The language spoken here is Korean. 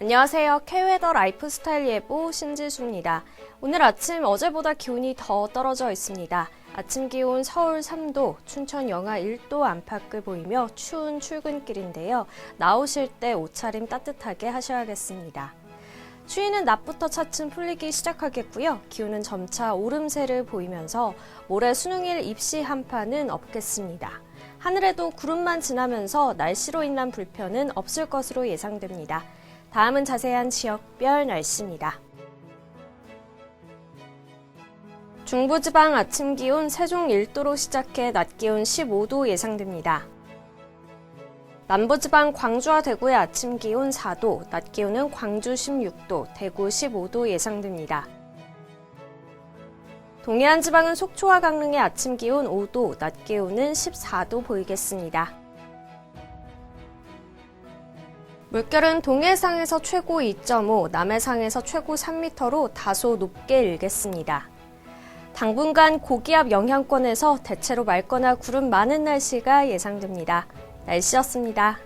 안녕하세요. K웨더 라이프스타일 예보 신지수입니다. 오늘 아침 어제보다 기온이 더 떨어져 있습니다. 아침 기온 서울 3도, 춘천 영하 1도 안팎을 보이며 추운 출근길인데요. 나오실 때 옷차림 따뜻하게 하셔야겠습니다. 추위는 낮부터 차츰 풀리기 시작하겠고요. 기온은 점차 오름세를 보이면서 모레 수능일 입시 한파는 없겠습니다. 하늘에도 구름만 지나면서 날씨로 인한 불편은 없을 것으로 예상됩니다. 다음은 자세한 지역별 날씨입니다. 중부지방 아침 기온 세종 1도로 시작해 낮 기온 15도 예상됩니다. 남부지방 광주와 대구의 아침 기온 4도, 낮 기온은 광주 16도, 대구 15도 예상됩니다. 동해안 지방은 속초와 강릉의 아침 기온 5도, 낮 기온은 14도 보이겠습니다. 물결은 동해상에서 최고 2.5, 남해상에서 최고 3m로 다소 높게 일겠습니다. 당분간 고기압 영향권에서 대체로 맑거나 구름 많은 날씨가 예상됩니다. 날씨였습니다.